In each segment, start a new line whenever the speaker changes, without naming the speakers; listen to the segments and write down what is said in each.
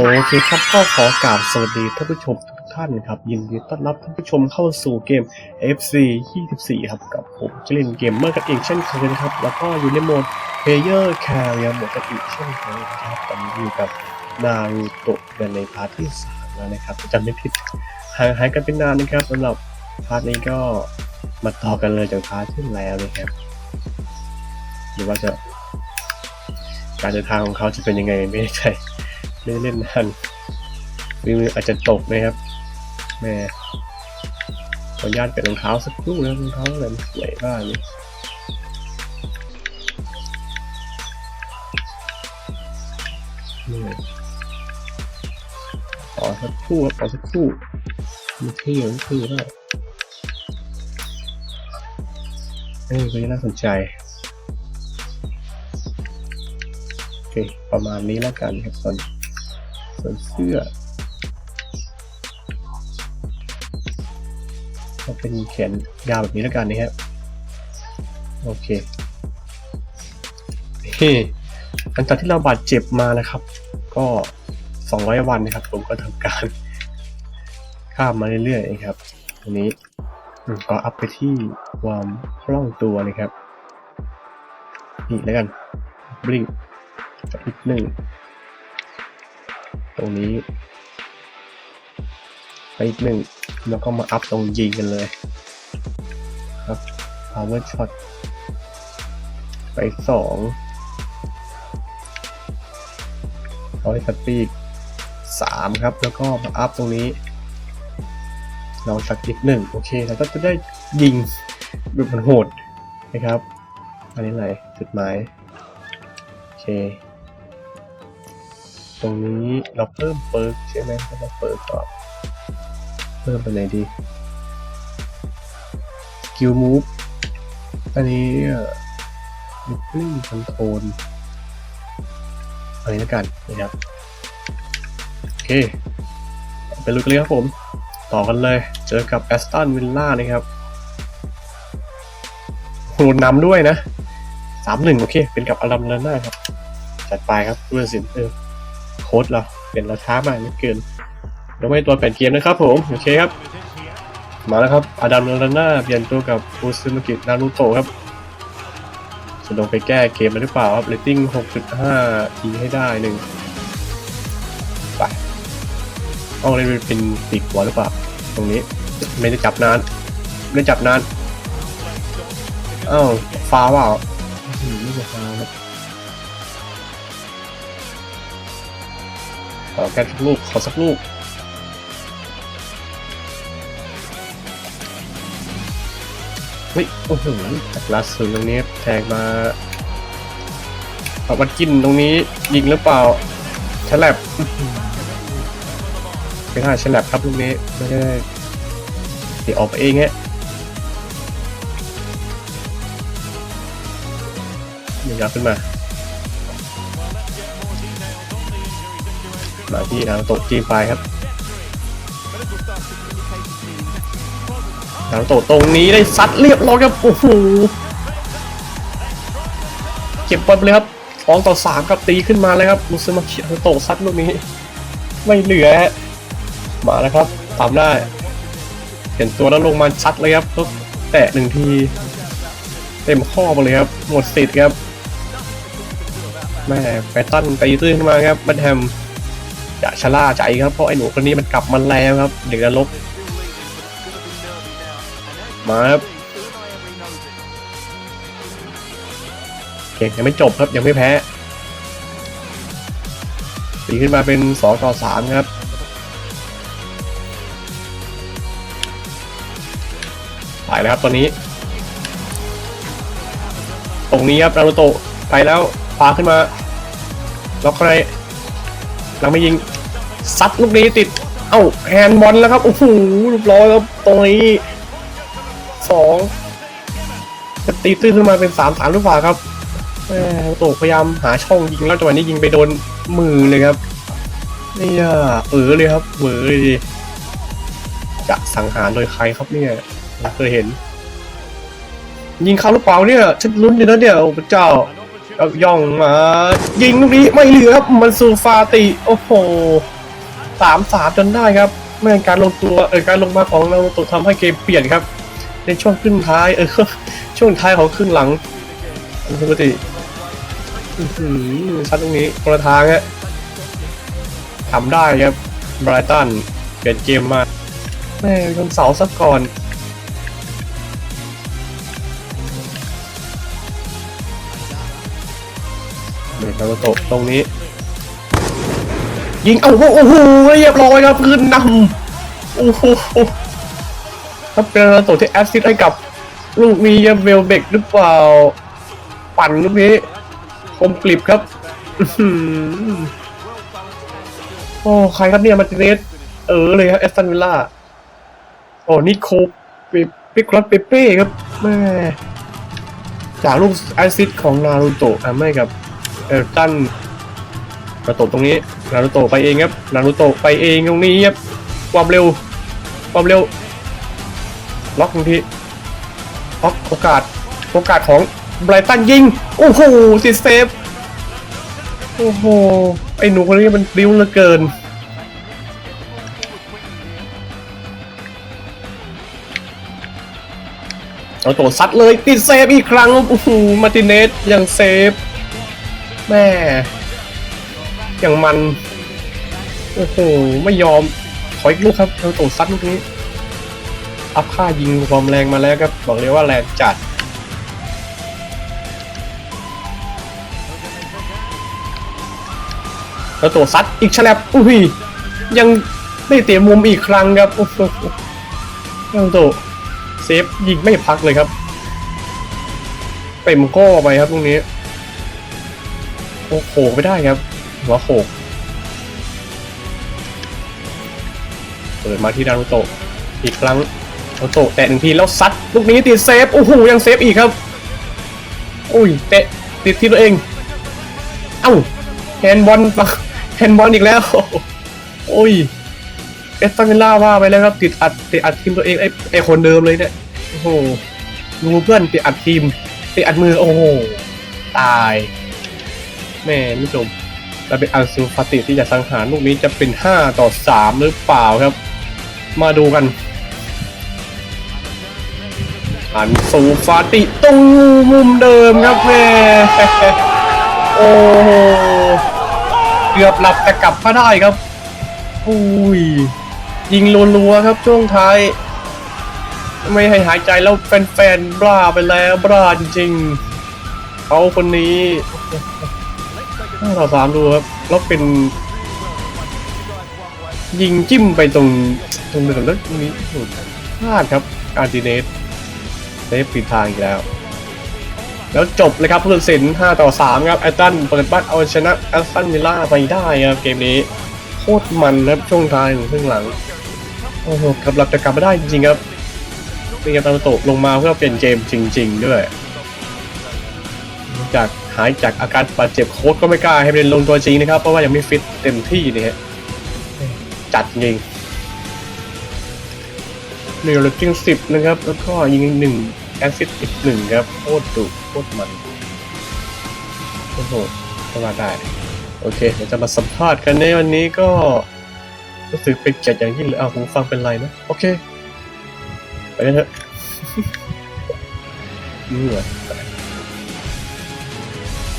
โอเคครับก็ขอกราบสวัสดีท่านผู้ชมทุกท่านครับ ยินดีต้อนรับท่านผู้ชมเข้าสู่เกม FC 24 ครับ กับผมจะเล่นเกมเมอร์กันเองเช่นเคยนะครับ แล้วก็อยู่ในโหมด Player Carrier หมดกันอีกเช่นเคยนะครับตอนนี้อยู่กับนารูโตะกันในพาร์ทที่สามแล้วนะครับจำไม่ผิดห่างหายกันเป็นนานนะครับสำหรับพาร์ทนี้ก็มาต่อกันเลยจากพาร์ทที่แล้วนะครับหรือว่าจะการเดินทางของเขาจะเป็นยังไงไม่แน่ใจ ไม่ได้เล่นนานมืออาจจะตกนะครับแม่ขออนุญาตเปลี่ยนรองเท้าสักครู่นะรองเท้าอะไรสวยมากนี่ขอสักครู่ขอสักครู่มันเท่มันเท่มากเออก็น่าสนใจโอเคประมาณนี้แล้วกันครับส่วน วนเสื้อเป็นแขนยาวแบบนี้แล้วกันนะครับโอเคเฮ้หลังจากที่เราบาดเจ็บมานะครับ ก็ 200 วันนะครับ ผมก็ทำการข้ามมาเรื่อยๆนะครับอันนี้ก็อัพไปที่ความคล่องตัวนะครับนี่แล้วกันบลิงสักนิดหนึ่ง ตรงนี้ไปอีกหนึ่งแล้วก็มาอัพตรงยิงกันเลยครับ power shot ไปสองร้อยสปีดสามครับ แล้วก็มาอัพตรงนี้เราสักนิดหนึ่งโอเคเราก็จะได้ยิงแบบมันโหดนะครับ อันนี้อะไรจุดหมายโอเค ตรงนี้เราเพิ่มเปิร์กใช่ไหมถ้าเราเปิร์กก่อน เพิ่มไปไหนดี skill move อันนี้มิกลิ่งคอนโทรลอันนี้แล้วกันนะครับ โอเคไปลุกันเลยครับผม ต่อกันเลย เจอกับแอสตันวิลล่านะครับโหดนำด้วยนะสามหนึ่งโอเค เป็นกับอารัมเลน่าครับ จัดไปครับผู้ตัดสินเออ โค้ดเราเปลี่ยนเราช้ามากเหลือเกินยวไม่ตัวเปลี่ยนเกมนะครับผมโอเคครับ มาแล้วครับอาดัมโนราน่าเปลี่ยนตัวกับอุซึมากินารุโตะครับจะลงไปแก้เกมมันหรือเปล่าครับเรตติ้ง 6.5ทีให้ได้หนึ่งไปต้องเล่นเป็นปีกหัวหรือเปล่า ตรงนี้ไม่ได้จับนานไม่ได้จับนานอ้าวฟ้าเปล่าไม่ได้ฟ้าครับ อแค่สักลูก ขอสักลูก เฮ้ย โอ้โหจากลาสุนตรงนี้แทงมาเอาวัดกินตรงนี้ยิงหรือเปล่าฉลับไม่ได้ฉลับครับลูกนี้ไม่ได้เดี๋ยวออกไปเองฮะยิงยาวขึ้นมา มาที่ทางโตะจีนไปครับทางโตะตรงนี้ได้ซัดเรียบร้อยครับโอ้โหเก็บบอลไปเลยครับสองต่อสามครับตีขึ้นมาเลยครับมุสมาเขียนโตะซัดลูกนี้ ไม่เหลือ มาแล้วครับตามได้เห็นตัวแล้วลงมาชัดเลยครับปุ๊บแตะหนึ่งที เต็มข้อไปเลยครับ หมดสิทธิ์ครับแม่ไปตั้นตีตื้นขึ้นมาครับบันแฮม อย่าชะล่าใจครับเพราะไอ้หนูคนนี้มันกลับมาแล้วครับเด็กนรกมาครับเก่งยังไม่จบครับยังไม่แพ้ตีขึ้นมาเป็นสองต่อสามครับไปแล้วครับตอนนี้ ตรงนี้ครับนารูโตะไปแล้วพาขึ้นมาล็อกใครเราไม่ยิง ซัดลูกนี้ติด เอ้าแฮนด์บอลแล้วครับโอ้โหเรียบร้อยครับตรงนี้สองจะตีตื้นขึ้นมาเป็นสามสามหรือเปล่าครับแม่โตพยายามหาช่องยิงแล้วจังหวะนี้ยิงไปโดนมือเลยครับนี่อะเออเลยครับเออเลยจะสังหารโดยใครครับเนี่ยไม่เคยเห็น ยิงเขาหรือเปล่าเนี่ยฉันลุ้นอยู่นะเนี่ยโอ้พระเจ้าย่องมา ยิงลูกนี้ไม่เหลือครับมันซูฟาติ โอ้โห สามสามจนได้ครับเมื่อการลงตัวเออการลงมาของนารูโตะทำให้เกมเปลี่ยนครับ ในช่วงครึ่งท้ายเออช่วงท้ายของครึ่งหลังปกติอื้อหือชัดตรงนี้คนละทางฮะทำได้ครับไบรตันเปลี่ยนเกมมาแม่โดนเสาซะก่อนเด็กนารูโตะตรงนี้ ยิงเอาโอ้โหเรียบร้อยครับคืนนำโอ้โหถ้าเป็นารูโตะที่แอสซิสต์ให้กับลูกนี้เวลเบกหรือเปล่า ปั่นลูกนี้คมกลิบครับโอ้ใครครับเนี่ยมาร์ติเนสเออเลยครับแอสตันวิลล่าโอ้นิโคเปปิคลอสเปเป้ครับแม่จากลูกแอสซิสต์ของนารูโตะทำให้กับเออตัน นารูโตะตรงนี้นารูโตะไปเองครับนารูโตะไปเองตรงนี้ครับความเร็ว ความเร็วล็อกตรงที่ล็อกโอกาสโอกาสของไบรตันยิงโอ้โหติดเซฟโอ้โหไอ้หนูคนนี้มันริ้วเหลือเกินเอาตัวซัดเลยติดเซฟอีกครั้งโอ้โหมาติเนสยังเซฟแม่ อย่างมัน โอ้โห ไม่ยอม ขออีกลูกครับเอาตัวซัดลูกนี้ อัพค่ายิงความแรงมาแล้วครับ บอกเลยว่าแรงจัด แล้วตัวซัดอีกฉลับอุ้ย ยังได้เตะมุมอีกครั้งครับ โอ้โหแล้วตัวเซฟยิงไม่พักเลยครับเต็มข้อไปครับตรงนี้ โอ้โหไม่ได้ครับ หัวโขกเปิดมาที่นารูโตะอีกครั้งนารูโตะแตะหนึ่งทีแล้วซัดลูกนี้ติดเซฟโอ้โหยังเซฟอีกครับอุ้ยเตะติดที่ตัวเอง เอ้าแฮนบอลปะแฮนบอลอีกแล้วโอ้ยเอสตันวิลล่าว่าไปแล้วครับติดอัดติดอัดทีมตัวเองไอไอคนเดิมเลยเนี่ยโอ้โหดูเพื่อนติดอัดทีมติดอัดมือโอ้โหตายแม่ผู้ชม เราเป็นอันซูฟาติที่จะสังหารลูกนี้จะเป็น 5 ต่อ 3 หรือเปล่าครับ มาดูกัน อันซูฟาติตรงมุมเดิมครับแม่โอ้โหเกือบหลับแต่กลับมาได้ครับอุ้ยยิงรัวๆครับช่วงท้าย ไม่ให้หายใจแล้วแฟนๆบ้าไปแล้วบ้าจริงๆเขาคนนี้ ห้าต่อสามดูครับแล้วเป็น ยิงจิ้มไปตรงตรงเดินแล้วตรงนี้พลาดครับอาร์ติเนสได้ปิดทางอีกแล้ว แล้วจบเลยครับผู้ตัดสิน5ต่อ 3 ครับไอตันเปิดบ้านเอาชนะแอสตันวิลล่าไปได้ครับ เกมนี้ โคตรมันครับช่วงท้ายถึงครึ่งหลัง โอ้โหกลับหลับจะกลับมาได้จริงๆครับมีการตามโตลงมาเพื่อเปลี่ยนเกมจริง ๆ ด้วย จาก หายจากอาการบาดเจ็บโค้ชก็ไม่กล้าให้เป็นลงตัวจริงนะครับ เพราะว่ายังไม่ฟิตเต็มที่นี่ฮะจัดจริงหนึ่งลูกจิ้งสิบนะครับ แล้วก็ยิงหนึ่งแอซิสอีกหนึ่งครับโคตรดุโคตรมันโอ้โหก็มาได้โอเคเดี๋ยวจะมาสัมภาษณ์กันในวันนี้ก็รู้สึกเป็นเกียรติอย่างยิ่งเลยเอาหูฟังเป็นไรนะ โอเค ไปกันเถอะนี่เหรอ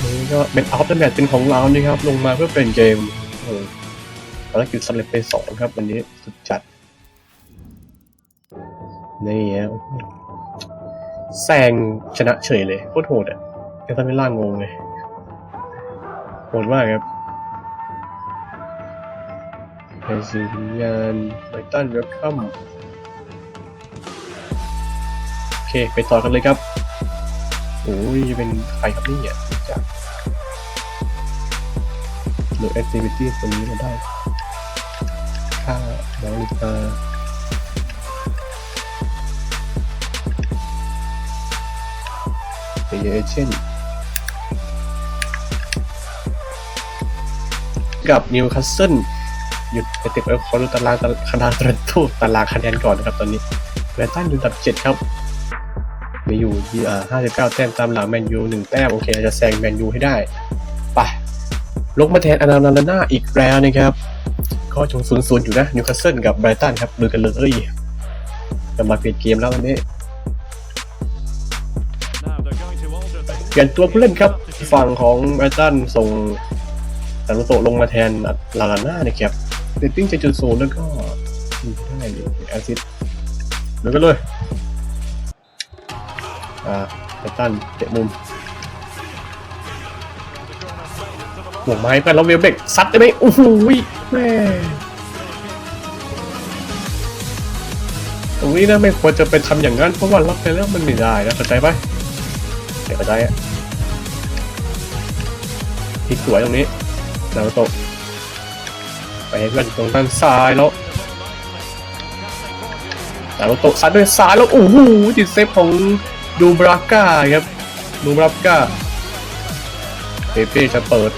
นี่ก็เป็นอัพเดอะแมตเป็นของเรานี่ครับ ลงมาเพื่อเป็นเกมโอ้ภารกิจสำเร็จไปสองครับ วันนี้สุดจัด นี่ฮะแซงชนะเฉยเลยโคตรโหดอะเอตันไม่ล่างงเลยโหดมากครับไอซิยานไบตันเวลคัมโอเค ไปต่อกันเลยครับ โอ้ยเป็นใครครับนี่อะจ หรือ activity ตัวนี้เราได้ค่านาฬิกาเยอเช่นกับนิวคาสเซิลหยุดไปติดเอาขอดูตารางตารางคะแนนตารางตารางคะแนนก่อนนะครับตอนนี้แบรตันอยู่อันดับเจ็ดครับมีอยู่ที่อ่า59แต้มตามหลังแมนยูหนึ่งแต้มโอเคเราจะแซงแมนยูให้ได้ ลงมาแทนอานานาน่าอีกแล้วนะครับก็ชงศูนย์ศูนย์อยู่นะนิวคาสเซิลกับไบรตันครับดูกันเลยจะมาเปลี่ยนเกมแล้ววันนี้เปลี่ยนตัวผู้เล่นครับฝั่งของไบรตันส่งซารุโตลงมาแทนลาลาน่านะครับเรตติ้งจะจุดศูนย์แล้วก็ยิงได้อยู่แอซิสแล้วก็เลยอ่าไบรตันเตะมุม ห่วงไม้ไปแล้วเวลเบกซัดได้ไหมโอ้โหแม่ตรงนี้นะไม่ควรจะไปทำอย่างนั้นเพราะว่ารับไปแล้วมันไม่ได้นะเข้าใจปะเดี๋ยวเข้าใจอะพลิกสวยตรงนี้นารุโตะไปให้เพื่อนตรงด้านซ้ายแล้วนารุโตะซัดด้วยซ้ายแล้วโอ้โหติดเซฟของดูบราก้าครับดูบราก้าเปเป้จะเปิด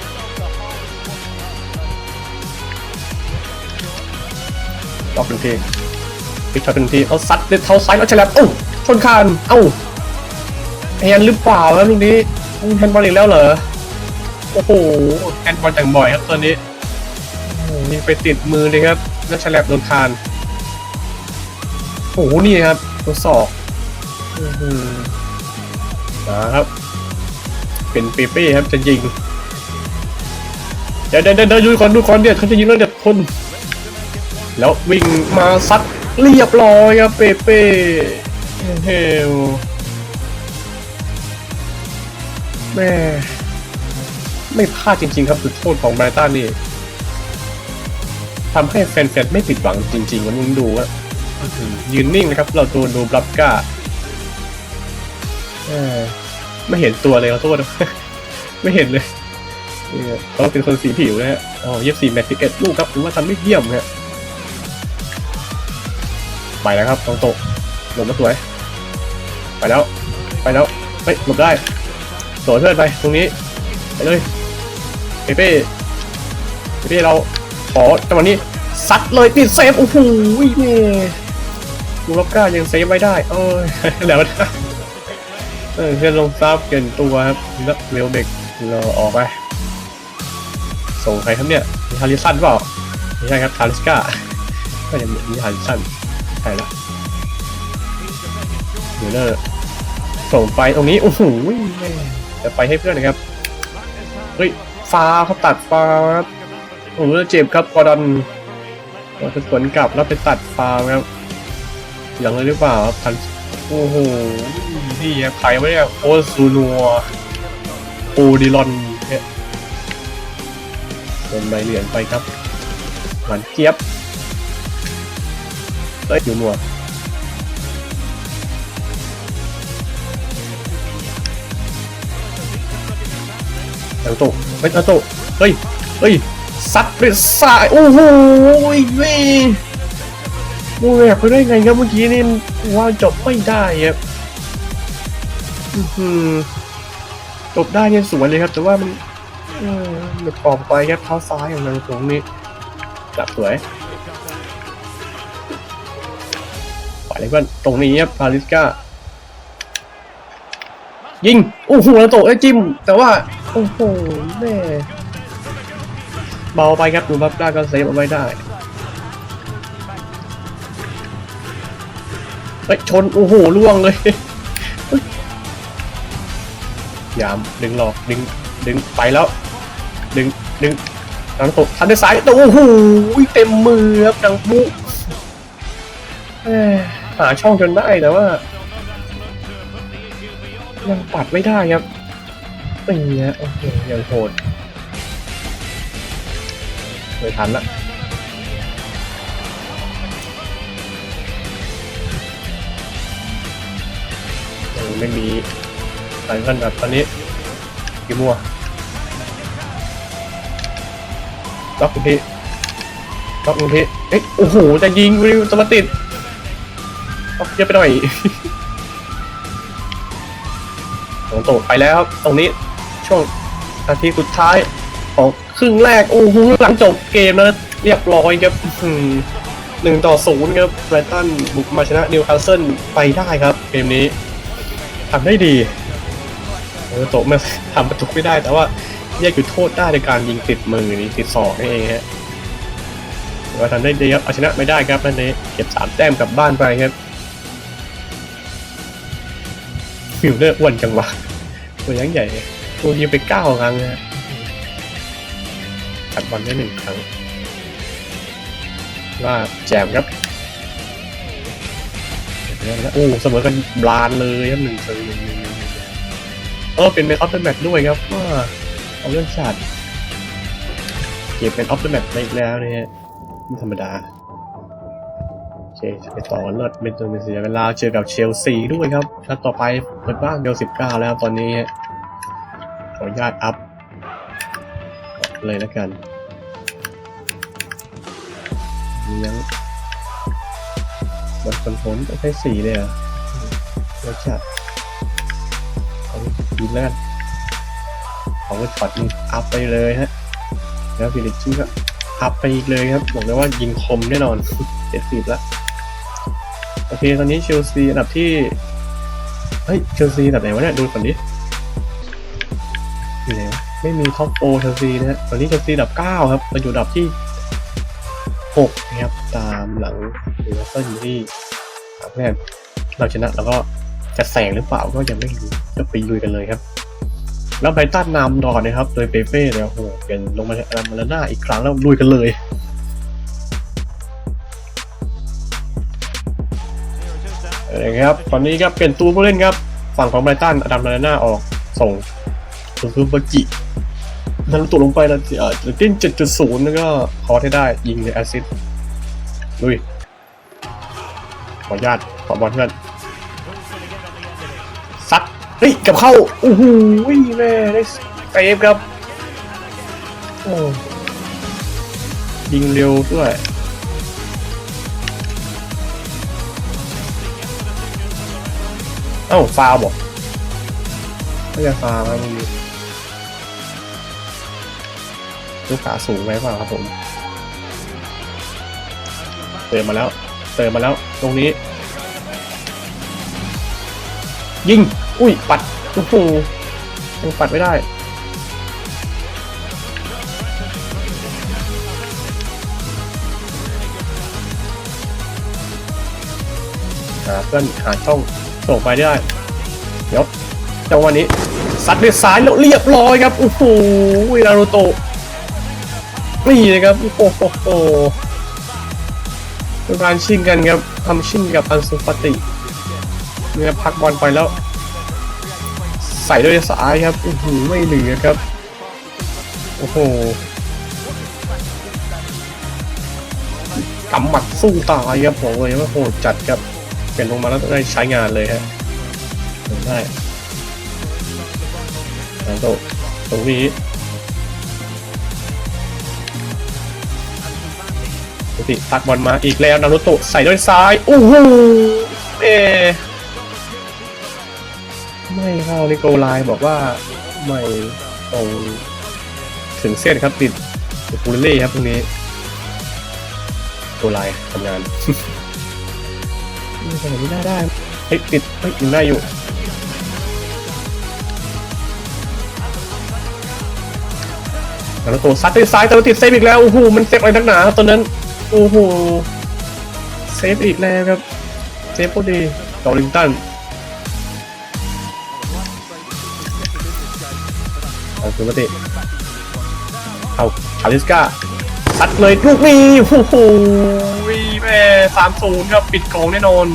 ล็อกหนึ่งทีพิกช็อตหนึ่งทีเอาซัดเด้วยเท้าซ้ายแล้วฉลับเอ้ชนคานเอ้าแฮนหรือเปล่าแล้วลูกนี้แฮนบอลอีกแล้วเหรอโอ้โหแฮนบอลอย่างบ่อยครับตอนนี้โอ้โหยิงไปติดมือเลยครับแล้วฉลับโดนคานโอ้โหนี่ครับตัวศอกอื้อหือมาครับ เป็นปเป้ครับจะยิงเดี๋ยวเดี๋ยวเดี๋ยวดูคนดูคนเดี๋ยวเขาจะยิงแล้วเดี๋ยวคน แล้ววิ่งมาซัดเรียบร้อยครับเปเป้เฮลแม่ไม่พลาดจริง ๆ ครับจุดโทษของไบรตันนี่ทำให้แฟนๆไม่ผิดหวังจริงๆวันนี้ดูว่ายืนนิ่งนะครับ เราตัวดูบลับก้าไม่เห็นตัวเลยขอโทษไม่เห็นเลยเขาเป็นคนสีผิวนะฮะอ๋อเย็บสี่แมตช์สิบเอ็ดลูกครับถือว่าทำได้เยี่ยมฮะ ไปแล้วครับตรงโตะหลบมาสวย ไปแล้ว ไปแล้วเฮ้ยหลบได้สวยเพื่อนไปตรงนี้ไปเลยเปเป้เปเป้เราขอจังหวะนี้ซัดเลยติดเซฟโอ้โหนี่ดูล็อกก้ายังเซฟไว้ได้โอ้ยแล้วนะเออเพื่อนลงซับเกินตัวครับแล้วเวลเบกเราออกไป ส่งใครครับเนี่ยมีฮาริสันเปล่าไม่ใช่ครับคาริสกาก็ยังมีฮาริสัน ใช่ละเดี๋ยวเลอร์ส่งไปตรงนี้ โอ้โหจะไปให้เพื่อนนะครับ เฮ้ยฟ้าเขาตัดฟ้าครับโอ้โหเจ็บครับกอร์ดอนเราจะสวนกลับแล้วไปตัดฟ้าครับอย่างไรหรือเปล่าครับพันโอ้โหนี่ครับใครวะเนี่ยโอซูนัวโอดิลอนเนี่ยเป็นใบเหรียญไปครับหวานเจี๊ยบ เอ้ยอยู่หนวดเดี๋ยวโตเฮ้ยเอาโตเฮ้ยเฮ้ยซัดไปสายโอ้โหเว้ยมูแหวกไปได้ไงครับเมื่อกี้นี่ว่าจบไม่ได้ครับอือหือจบได้เนี่ยสวยเลยครับ แต่ว่ามันหลุดออกไปครับเท้าซ้ายของนางตรงนี้จับสวย เลยเพื่อนตรงนี้ครับพาริสกายิง โอ้โหแล้วโตะไอ้จิ้ม แต่ว่า โอ้โหแม่เบาไปครับดูบัฟด้าก็เซฟเอาไว้ได้เฮ้ยชน โอ้โหล่วงเลยยามดึงหลอกดึงดึงไปแล้ว ดึงดึงทางตะทันด้วยซ้ายโอ้โหเต็มมือครับดังปุ๊แม่ หาช่องจนได้แต่ว่า ยังปัดไม่ได้ครับเป็นอเงี้ยโอ้โหยังโหดไม่ทันละไม่มีการกันแบบตอนนี้กี่มัวล็อกคุณพี่ล็อกคุณพี่เอ๊ะโอ้โห จะยิงวิวจะมาติด ล็อกเยอะไปหน่อยตรงโตไปแล้วครับตรงนี้ช่วงนาทีสุดท้ายของครึ่งแรก โอ้โหหลังจบเกมแล้วเรียบร้อยครับหนึ่งต่อศูนย์ครับไบรตันบุกมาชนะนิวคาสเซิลไปได้ครับ เกมนี้ทำได้ดีเออโตะมันทำประตูไม่ได้ แต่ว่าแยกจุดโทษได้ในการยิงติดมือนี่ติดศอกนี่เองฮะว่าทำได้ดีครับเอาชนะไม่ได้ครับนั่นเองเก็บสามแต้มกลับบ้านไปครับ ฟิลเลอร์อ้วนจังวะตัวยังใหญ่ตัวยิงไปเก้าครั้งนะตัดบอลได้หนึ่งครั้ง ว่าแจมครับโอ้เสมอกันบลานเลยครับหนึ่งต่อหนึ่งหนึ่งหนึ่งเออเป็นเป็นออฟเดอะแมตด้วยครับว่าเอาเรื่องชาติเก็บเป็นออฟเดอะแมตไปอีกแล้วนะฮะไม่ธรรมดา เคไปต่อกันเลิศเป็นตัวเป็นเสียเวลาเจอกับเชลซีด้วยครับนัดต่อไปเปิดบ้านเบลสิบเก้าแล้วตอนนี้ขออนุญาตอัพเลยแล้วกันเลี้ยงบนคนผลต้องใช้สีเลยอะรสชาติเอาดีแล้วกันของก็ช็อตนี่อัพไปเลยฮะ แล้วฟิลิปชี่ก็อัพไปอีกเลยครับ บอกเลยว่ายิงคมแน่นอนเจ็ดสิบแล้ว โอเค ตอนนี้เชลซีอันดับที่ เฮ้ย เชลซีอันดับไหนวะเนี่ย ดูก่อนดิอยู่ไหนวะไม่มีท็อปโอเชลซีนะฮะ ตอนนี้เชลซีอันดับเก้าครับมาอยู่อันดับที่หกนะครับ ตามหลังหรือว่าก็อยู่ที่สามคะแนนเราชนะแล้วก็จะแสงหรือเปล่าก็ยังไม่รู้จะไปลุยกันเลยครับ แล้วไบตันนำดอนนะครับ โดยเปเป้เนี่ยโอ้โหเป็นลงมาอารามาลาน่าอีกครั้งแล้วลุยกันเลย นะครับตอนนี้ครับเปลี่ยนตัวผู้เล่นครับ ฝั่งของไบรตันอดัมมาน่าออกส่งซูซูบากินันตุลงไปแล้วเอ่อติ้น7.0แล้วก็คอร์ให้ได้ยิงในแอสซิสต์ลุยขออนุญาตขอบอลเพื่อนซัดเฮ้ยกับเข้าโอ้โหแม่ได้เซฟครับโอ้ยิงเร็วด้วย เอ้าฟาวบอกไม่ใช่ฟาวนะมึงลูกขาสูงไหมเปล่าครับผมเติมมาแล้ว เติมมาแล้ว ตรงนี้ ยิง อุ้ย ปัดโอ้โหยังปัดไม่ได้ หาเพื่อนหาช่อง ส่งไปได้ เดี๋ยวจังหวะนี้ซัดด้วยซ้ายแล้วเรียบร้อยครับโอ้โหนารูโตะนี่นะครับโอ้โหเป็นการชิงกันครับทำชิงกับอันสุฟาติเนี่ยพักบอลไปแล้ว ใส่ด้วยซ้ายครับโอ้โหไม่เหลือครับ โอ้โหกำหมัดสู้ตายครับผมเลยว่าโหดจัดครับ เปลี่ยนลงมาแล้วได้ใช้งานเลยฮะได้แล้วตตรงนี้ปกติตัดบอลมาอีกแล้วนารุโตะใส่ด้วยซ้ายโอ้โหเอไม่เข้านิโกไลบอกว่าไม่ตรงถึงเส้นครับติดปูเล่ครับตรงนี้โกไลน์ทำงาน นี่ทำแบบนี้ได้ได้เฮ้ยติดเฮ้ยยังได้อยู่นารุโตะซัดด้วยซ้ายแต่ว่าติดเซฟอีกแล้วโอ้โหมันเซฟอะไรนักหนาครับตอนนั้นโอ้โหเซฟอีกแล้วครับเซฟพอดีดอลิงตันเอาคือมาติเอาคาริสกาซัดเลยลูกนี้โอ้โห แม่สามศูนย์ครับปิดกองแน่นอน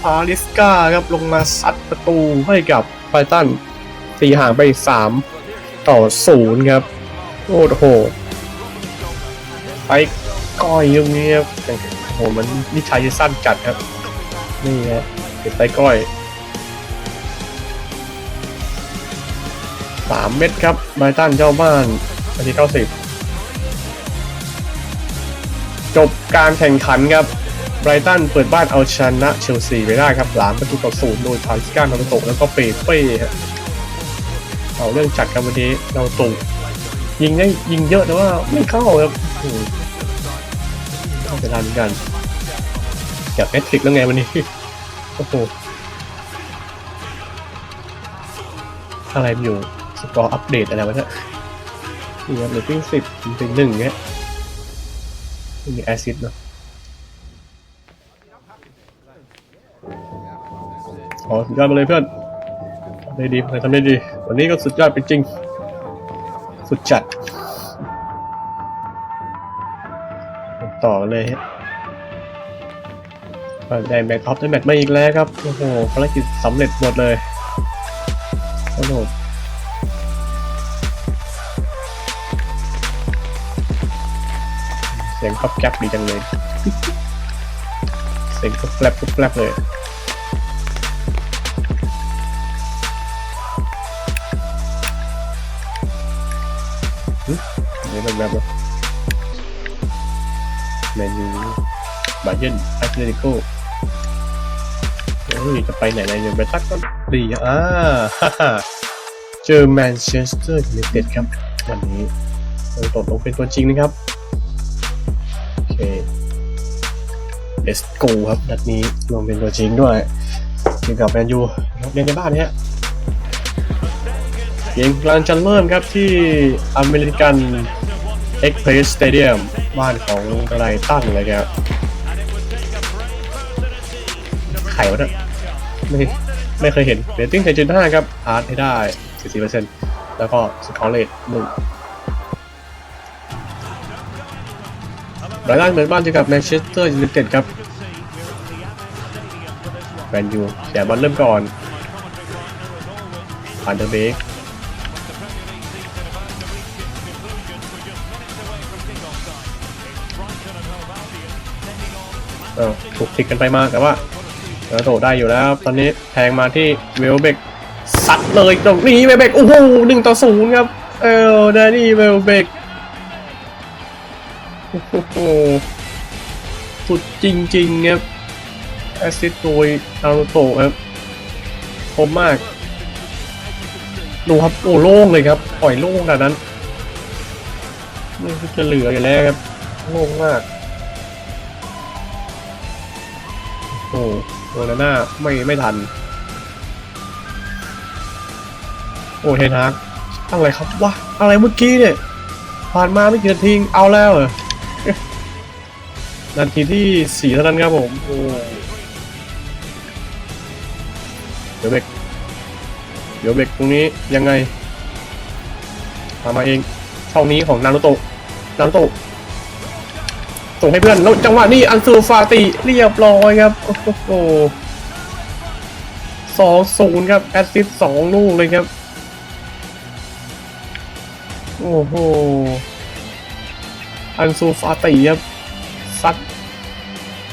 คาริสกาครับลงมาซัดประตูให้กับไบตันตีห่างไปสามต่อศูนย์ครับโอ้โหไปก้อยตรงนี้ครับโอ้โหมันนิชัยสั้นจัดครับ นี่ฮะเก็บไปก้อยสามเม็ดครับไบตันเจ้าบ้านนาทีเก้าสิบ จบการแข่งขันครับไบรตันเปิดบ้านเอาชนะเชลซีไปได้ครับหลามประตูต่อศูนย์โดยพาริสการนาโตแล้วก็เปเป้ครับเอาเรื่องจัดกันวันนี้เราตุงยิงได้ยิงเยอะแต่ว่าไม่เข้าครับโอ้โหเข้าไปทันกันอยากแมทริกแล้วไงวันนี้โอ้โหอะไรอยู่สกอร์อัปเดตอะไรวะเนี่ยนี่ครับเรตติ้งสิบถึงหนึ่งเนี้ย มีแอซิดเนาะขอสุดยอดมาเลยเพื่อนทำได้ดีทำได้ดี วันนี้ก็สุดยอดเป็นจริง สุดจัด ต่อเลยฮะได้แมตช์ออฟได้แมตช์มาอีกแล้วครับ โอ้โหภารกิจสำเร็จหมดเลยโอ้โสียงก๊อบแก๊บดีจังเลย เสียงก๊อบแก๊บก๊อบแก๊บเลย นี่เป็นแบบว่าแมนยูบาเยนแอตเลติโกเฮ้ยจะไปไหนไหนยังไปตักก็ดีอ่าฮ่าฮ่าเจอแมนเชสเตอร์ยูไนเต็ดครับ วันนี้เราตกลงเป็นตัวจริงนะครับ let's go ครับนัดนี้ลงเป็นตัวจริงด้วยเกี่ยวกับแมนยูเล่นในบ้านเนี่ยเกมกลังจะเริ่มครับที่อเมริกันเอ็กเพรสสเตเดียมบ้านของไรตั้งเลยครับไข่วะเนี่ยไม่ไม่เคยเห็นเรตติ้ง7.5ครับอาร์ตให้ได้44%แล้วก็สกอร์เลตหนึ่ง ไรตั้งเหมือนบ้านเจอกับแมนเชสเตอร์ยูไนเต็ดครับแมนยูเสียบอลเริ่มก่อนผ่านเดอร์เบกเออถูกทิกกันไปมาแต่ว่าเออโตได้อยู่แล้ว ตอนนี้แทงมาที่เวลเบกซัดเลยตรงนี้เวลเบกโอ้โหหนึ่งต่อศูนย์ครับ เออแดนนี่เวลเบก โอ้โหสุดจริงๆครับแอสซิสต์โดยนารูโตะครับคมมาก ดูครับโอ้โล่งเลยครับ ปล่อยโล่งขนาดนั้นไม่คิดจะเหลืออยู่แล้วครับโล่งมาก โอ้โรนาน่าไม่ไม่ทัน โอ้เทนฮากอะไรครับวะอะไรเมื่อกี้เนี่ย ผ่านมาไม่กี่นาทีเอาแล้วเหรอ นาทีที่สี่เท่านั้นครับผมโอ้เดี๋ยวเบรกเดี๋ยวเบรกตรงนี้ยังไงมามาเองช่องนี้ของนารุโตะนารุโตะส่งให้เพื่อนแล้วจังหวะนี้อันซูฟาติเรียบร้อยครับโอ้โหสองศูนย์ครับแอสซิสสองลูกเลยครับโอ้โหอันซูฟาติครับ ซัด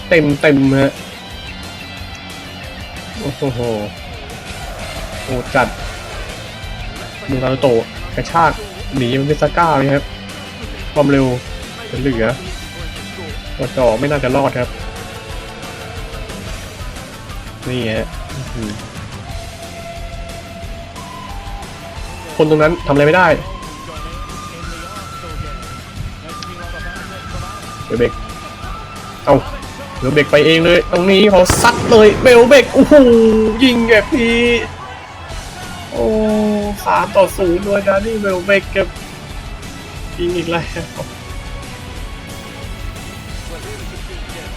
เต็มเต็มฮะโอ้โหโอ้จัดดูนาโตะกระชากหนีมันเป็นซาก้าเลยครับ ความเร็วเหลือตัวจ่อไม่น่าจะรอดครับ นี่ฮะคนตรงนั้นทำอะไรไม่ได้เบเบก เอาเบลเบกไปเองเลย ตรงนี้เขาซัดเลยเบลเบกโอ้โหยิงแบบนี้โอ้สามต่อศูนย์ด้วยนะนี่เบลเบกกับยิงอีกแล้ว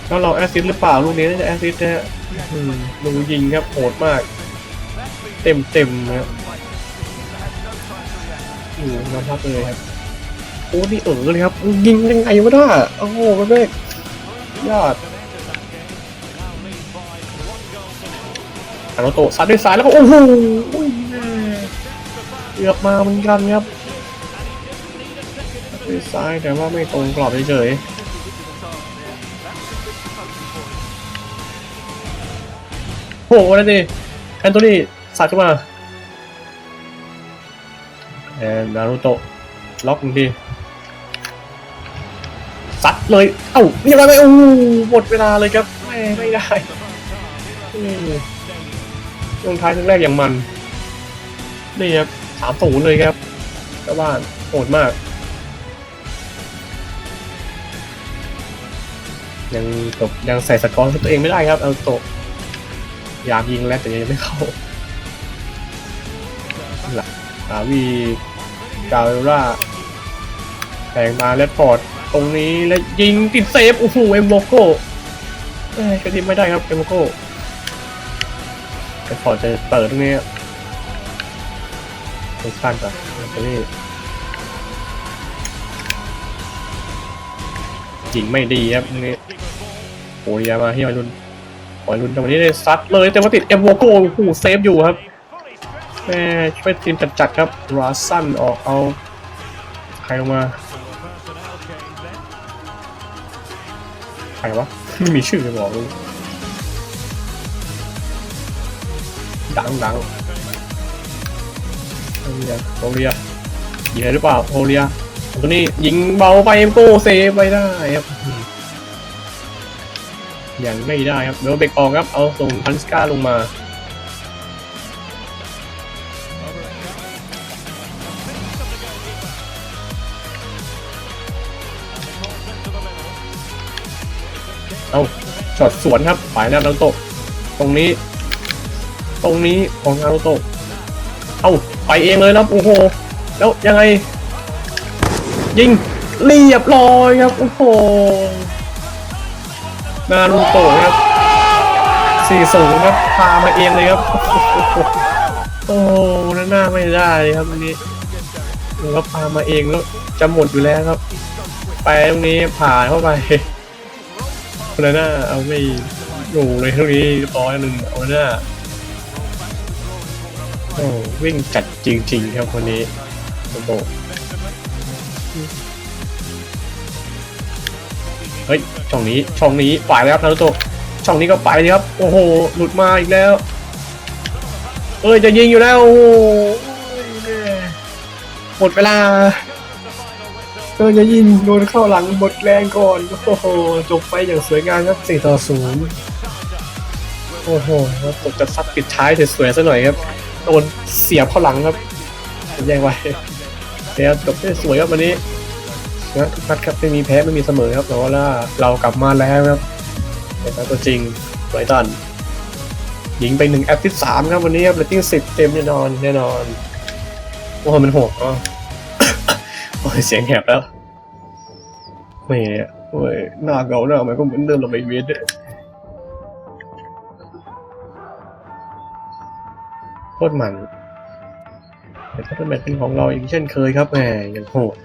แล้วเราแอสซิสหรือเปล่าลูกนี้น่าจะแอสซิสนะฮะอืมลูกยิงครับโหดมาก เต็มเต็มนะครับอืมยอมรับเลยครับโอ้นี่เออเลยครับยิงยังไงวะน่าโอ้โหมันเมก ยอดอาโนโตะซัดด้วยซ้ายแล้วก็โอ้โหอุ้ยแม่เกือบมาเหมือนกันครับด้วยซ้ายแต่ว่าไม่ตรงกรอบเฉยๆโอ้โหนั่นดิแอนโทนีสัตว์ขึ้นมาแอนนารูโตะล็อกหนึ่งที ซัดเลย เอ้าเรียบร้อยไหมโอ้หมดเวลาเลยครับ ไม่ไม่ได้ช่วงท้ายครึ่งแรกอย่างมันนี่ครับสามศูนย์เลยครับเจ้าบ้านโหดมาก ยังตกยังใส่สกอร์ให้ตัวเองไม่ได้ครับเอาโตอยากยิงแล้วแต่ยังไม่เข้าหลังอาวีกาเวล่าแทงมาเลดฟอร์ด ตรงนี้แล้วยิงติดเซฟโอ้โหเอ็มโลโก้เอ้ยกระดิบไม่ได้ครับเอ็มโลโก้เลดฟอจะเปิดตรงนี้ไปสั้นก่อนตรงนี้ยิงไม่ดีครับตรงนี้โอ้ยยามาที่วัยรุ่นวัยรุ่นตรงนี้เลยซัดเลยแต่ว่าติดเอ็มโลโก้โอ้โหเซฟอยู่ครับแม่ช่วยทีมจัดๆครับราซันออกเอาใครลงมา ครวะ ไม่มีชื่อจะบอกเลยดังดังโอเลียโอเลียยิงได้หรือเปล่าโอเลียตัวนี้ยิงเบาไปเอ็มโกเซฟไปได้ครับยังไม่ได้ครับเดี๋ยวเบรกออกครับ เอาส่งพันสกาลงมา ช็อตสวนครับฝ่ายนารูโตะตรงนี้ ตรงนี้ของนารูโตะเอาไปเองเลยนะโอ้โหแล้วยังไง ยิงเรียบร้อยครับโอ้โหนารูโตะครับสี่สูงครับพามาเองเลยครับ โอ้โหนั่นหน้าไม่ได้เลยครับอันนี้แล้วพามาเองแล้วจะหมดอยู่แล้วครับ ไปตรงนี้ผ่านเข้าไป คนหน้าเอาไม่อยู่เลยตรงนี้ร้อยหนึ่งเอาหน้าโอ้วิ่งจัดจริงๆครับคนนี้โอ้โหเฮ้ย ช่องนี้ ช่องนี้ไปแล้วครับนารุโตะช่องนี้ก็ไปเลยครับ โอ้โห หลุดมาอีกแล้ว เอ้ย จะยิงอยู่แล้ว โอ้โหหมดเวลา เออจะยิงโดนเข้าหลังหมดแรงก่อนโอ้โหจบไปอย่างสวยงามครับ4ต่อ0โอ้โหแล้วผมจะซัดปิดท้ายสวยๆซะหน่อยครับโดนเสียบเข้าหลังครับแย่งไว้เดี๋ยวจบได้สวยครับวันนี้นะทุกนัดครับไม่มีแพ้ไม่มีเสมอครับแต่ว่าเรากลับมาแล้วครับเป็นตัวจริงไบรตันยิงไปหนึ่งแอสซิสต์สามครับวันนี้ครับเรตติ้งสิบเต็มแน่นอนแน่นอนโอ้โหมันโหดอะ โอ้ยเสียงแหบแล้วเฮ้ยโอ้ยหน้าเก่าหน้าใหมันก็เหมือนเดิมเราไปเวียนเนี่ยโคตรมันแต่ถ้าเป็นแบบเป็นของเราอีกเช่นเคยครับแหมยังโหด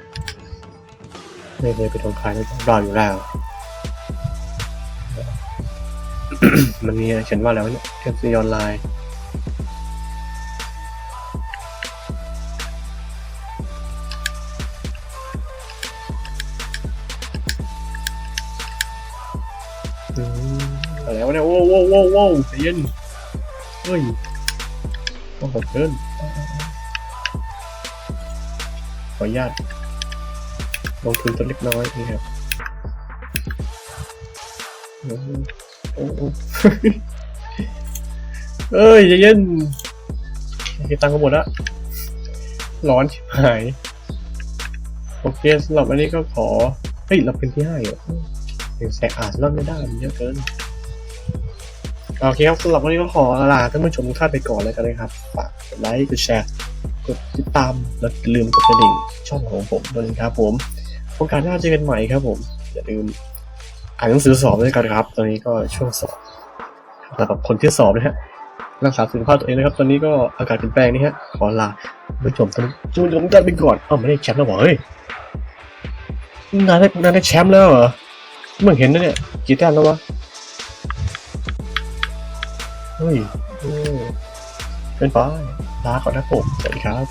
ไม่เคยไปทงคายในของเราอยู่แล้ว มันมีเขียนว่าอะไรวเนี่ยเกมซีออนไลน์ ว้วโว้วโว้วใจเย็นเฮ้ยต้องกดเกินขออนุญาตลงทุนตัวเล็กน้อยนี่ครับโอ้โหเอ้ยใจเย็นเก็บตังค์กันหมดละร้อนชิบหายโอเคสำหรับวันนี้ก็ขอ เฮ้ย เราเป็นที่ห้าเหรอยังแสกอ่านรอบไม่ได้มันเยอะเกิน โอเคครับสำหรับวันนี้ก็ขอลาท่านผู้ชมทุกท่านไปก่อนเลยกันนะครับ ฝากกดไลค์ กดแชร์ กดติดตาม และลืมกดกระดิ่งช่องของผมด้วยนะครับผม โอกาสหน้าเจอกันใหม่ครับผม อย่าลืมอ่านหนังสือสอบด้วยกันครับ ตอนนี้ก็ช่วงสอบสำหรับคนที่สอบนะฮะ รักษาสุขภาพตัวเองนะครับ ตอนนี้ก็อากาศเปลี่ยนแปลงนี่ฮะ ขอลาท่านผู้ชมท่านจูนชมกันไปก่อนเอ้าไม่ได้แชมป์แล้วเหรอเฮ้ยนายได้นายได้แชมป์แล้วเหรอเมื่อเห็นนะเนี่ยกี่แต้มแล้ววะ เฮ้ยโอ้เป็นไปลาก่อนนะผมสวัสดีครับ